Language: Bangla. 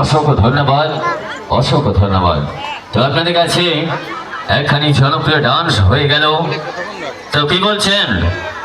অসংখ্য ধন্যবাদ অসংখ্য ধন্যবাদ। তো আপনাদের কাছে একখানি জনপ্রিয় ডান্স হয়ে গেল। তো কি বলছেন?